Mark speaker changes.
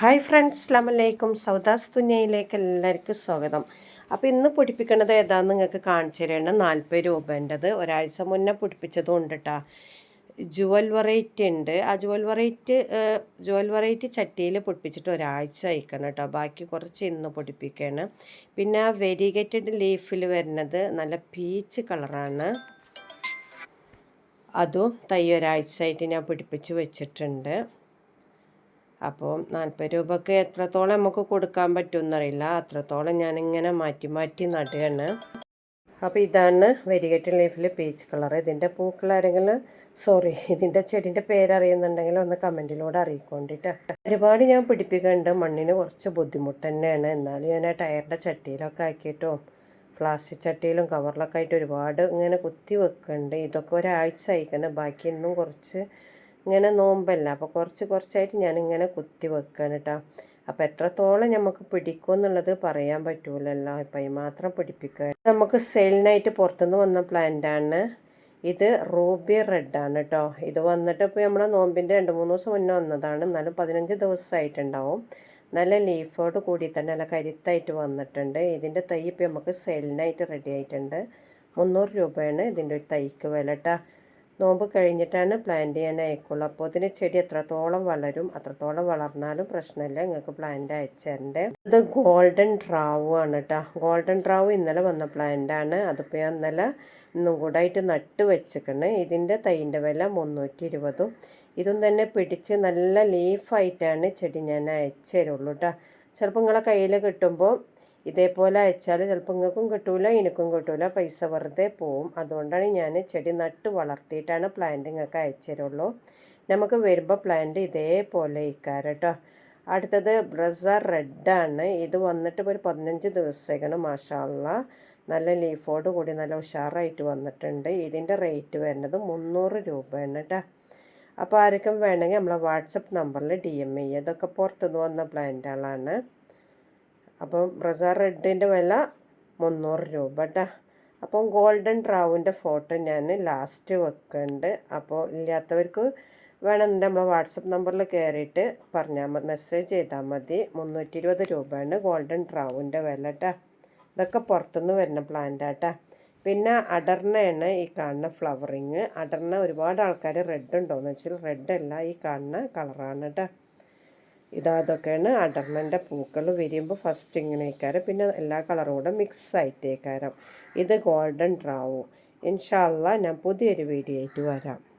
Speaker 1: Hi friends അസ്ലാമലൈക്കും സൗദാസ് തുന്നയിലേക്ക് എല്ലാവർക്കും സ്വാഗതം. അപ്പോൾ ഇന്ന് പൊടിപ്പിക്കണത് ഏതാണെന്ന് നിങ്ങൾക്ക് കാണിച്ചു തരണം. നാൽപ്പത് രൂപേന്റെത്. ഒരാഴ്ച മുന്നേ പൊടിപ്പിച്ചതും ഉണ്ട് കേട്ടോ ജുവൽ വെറൈറ്റി ഉണ്ട്. ആ ജുവൽ വെറൈറ്റി ജുവൽ വെറൈറ്റി ചട്ടിയിൽ പൊടിപ്പിച്ചിട്ട് ഒരാഴ്ച അയക്കണം കേട്ടോ ബാക്കി കുറച്ച് ഇന്ന് പൊടിപ്പിക്കുകയാണ് പിന്നെ ആ വെരിഗേറ്റഡ് ലീഫിൽ വരുന്നത് നല്ല പീച്ച് കളറാണ്. അതും തൈ ഒരാഴ്ചയായിട്ട് ഞാൻ പിടിപ്പിച്ച് വെച്ചിട്ടുണ്ട്. അപ്പോൾ നാൽപ്പത് രൂപക്ക് എത്രത്തോളം നമുക്ക് കൊടുക്കാൻ പറ്റുമെന്നറിയില്ല. അത്രത്തോളം ഞാനിങ്ങനെ മാറ്റി മാറ്റി നടുകയാണ്. അപ്പോൾ ഇതാണ് വെരികെട്ട് ലീഫിൽ പീച്ച് കളർ. ഇതിന്റെ പൂക്കൾ ആരെങ്കിലും സോറി ഇതിന്റെ ചെടിന്റെ പേരറിയുന്നുണ്ടെങ്കിൽ ഒന്ന് കമന്റിലൂടെ അറിയിക്കൊണ്ടിട്ട്. ഒരുപാട് ഞാൻ പിടിപ്പിക്കുന്നുണ്ട് മണ്ണിന് കുറച്ച് ബുദ്ധിമുട്ട് തന്നെയാണ്. എന്നാലും ഞാൻ ടയറിന്റെ ചട്ടിയിലൊക്കെ ആക്കിയിട്ടും പ്ലാസ്റ്റിക് ചട്ടിയിലും കവറിലൊക്കെ ആയിട്ട് ഒരുപാട് ഇങ്ങനെ കുത്തി വെക്കുന്നുണ്ട് ഇതൊക്കെ ഒരാഴ്ച അയക്കണം ബാക്കി ഇന്നും കുറച്ച് ഇങ്ങനെ നോമ്പല്ല. അപ്പോൾ കുറച്ച് കുറച്ചായിട്ട് ഞാനിങ്ങനെ കുത്തി വെക്കുകയാണ് കേട്ടോ അപ്പോൾ എത്രത്തോളം നമുക്ക് പിടിക്കും എന്നുള്ളത് പറയാൻ പറ്റൂലല്ലോ. ഇപ്പം മാത്രം പിടിപ്പിക്കുക നമുക്ക് സെയിലിനായിട്ട് പുറത്തുനിന്ന് വന്ന പ്ലാന്റാണ് ഇത് റൂബി റെഡാണ് കേട്ടോ ഇത് വന്നിട്ട് ഇപ്പോൾ നമ്മുടെ നോമ്പിന്റെ രണ്ട് മൂന്ന് ദിവസം മുന്നേ വന്നതാണ്. എന്നാലും പതിനഞ്ച് ദിവസമായിട്ടുണ്ടാവും നല്ല ലീഫോട് കൂടി തന്നെ നല്ല കരുത്തായിട്ട് വന്നിട്ടുണ്ട്. ഇതിന്റെ തൈ ഇപ്പോൾ നമുക്ക് സെയിലിനായിട്ട് റെഡി ആയിട്ടുണ്ട്. മുന്നൂറ് രൂപയാണ് ഇതിന്റെ ഒരു തൈക്ക് വില കേട്ടോ നോമ്പ് കഴിഞ്ഞിട്ടാണ് പ്ലാന്റ് ചെയ്യാൻ അയക്കുള്ളൂ അപ്പോൾ ഇതിന് ചെടി എത്രത്തോളം വളരും അത്രത്തോളം വളർന്നാലും പ്രശ്നമില്ല. നിങ്ങൾക്ക് പ്ലാന്റ് അയച്ചേരണ്ടേ. ഇത് ഗോൾഡൻ ഡ്രാവു ആണ് കേട്ടോ ഗോൾഡൻ ഡ്രാവ് ഇന്നലെ വന്ന പ്ലാന്റാണ് അതിപ്പോൾ ഞാൻ ഇന്നലെ ഇന്നും കൂടെ ആയിട്ട് നട്ട് വെച്ചിക്കണ്. ഇതിന്റെ തൈന്റെ വില മുന്നൂറ്റി ഇരുപതും ഇതും തന്നെ പിടിച്ച് നല്ല ലീഫായിട്ടാണ് ചെടി ഞാൻ അയച്ചു തരുള്ളൂ കേട്ടോ ചിലപ്പോൾ നിങ്ങളെ കയ്യിൽ കിട്ടുമ്പോൾ ഇതേപോലെ അയച്ചാൽ ചിലപ്പോൾ നിങ്ങൾക്കും കിട്ടൂല എനിക്കും കിട്ടൂല പൈസ വെറുതെ പോവും. അതുകൊണ്ടാണ് ഞാൻ ചെടി നട്ട് വളർത്തിയിട്ടാണ് പ്ലാന്റ് നിങ്ങൾക്ക് അയച്ചുതരുള്ളൂ നമുക്ക് വരുമ്പോൾ പ്ലാന്റ് ഇതേപോലെ ഇക്കാരം കേട്ടോ. അടുത്തത് ബ്രസർ റെഡാണ് ഇത് വന്നിട്ട് ഒരു പതിനഞ്ച് ദിവസത്തേക്കാണ് മാഷാള്ള നല്ല ലീഫോട് കൂടി നല്ല ഉഷാറായിട്ട് വന്നിട്ടുണ്ട്. ഇതിന്റെ റേറ്റ് വരുന്നത് മുന്നൂറ് രൂപയാണ് കേട്ടോ. അപ്പോൾ ആർക്കും വേണമെങ്കിൽ നമ്മളെ വാട്സപ്പ് നമ്പറിൽ ഡി എം ഐ ഇതൊക്കെ പുറത്തുനിന്ന് വന്ന പ്ലാന്റുകളാണ് അപ്പം ബ്രസാർ റെഡിന്റെ വില മുന്നൂറ് രൂപ കേട്ടോ അപ്പം ഗോൾഡൻ ട്രാവിന്റെ ഫോട്ടോ ഞാൻ ലാസ്റ്റ് വെക്കുന്നുണ്ട് അപ്പോൾ ഇല്ലാത്തവർക്ക് വേണമെന്നുണ്ടെങ്കിൽ നമ്മൾ വാട്സപ്പ് നമ്പറിൽ കയറിയിട്ട് പറഞ്ഞാൽ മതി മെസ്സേജ് ചെയ്താൽ മതി. മുന്നൂറ്റി ഇരുപത് രൂപയാണ് ഗോൾഡൻ ട്രാവിന്റെ വില കേട്ടോ ഇതൊക്കെ പുറത്തുനിന്ന് വരുന്ന പ്ലാന്റാട്ടാ. പിന്നെ അടർണയാണ് ഈ കാണുന്ന ഫ്ലവറിങ്. അടർണ ഒരുപാട് ആൾക്കാർ റെഡ് ഉണ്ടോയെന്ന് വെച്ചാൽ റെഡ് അല്ല ഈ കാണുന്ന കളറാണ് കേട്ടോ ഇതൊക്കെയാണ് അടർന്നന്റെ പൂക്കൾ വരുമ്പോൾ ഫസ്റ്റ് ഇങ്ങനെയൊക്കെ പിന്നെ എല്ലാ കളറും കൂടെ മിക്സ് ആയിട്ടേക്കാരം. ഇത് ഗോൾഡൻ ഡ്രാവും ഇൻഷാല്ല ഞാൻ പുതിയൊരു വീഡിയോ ആയിട്ട് വരാം.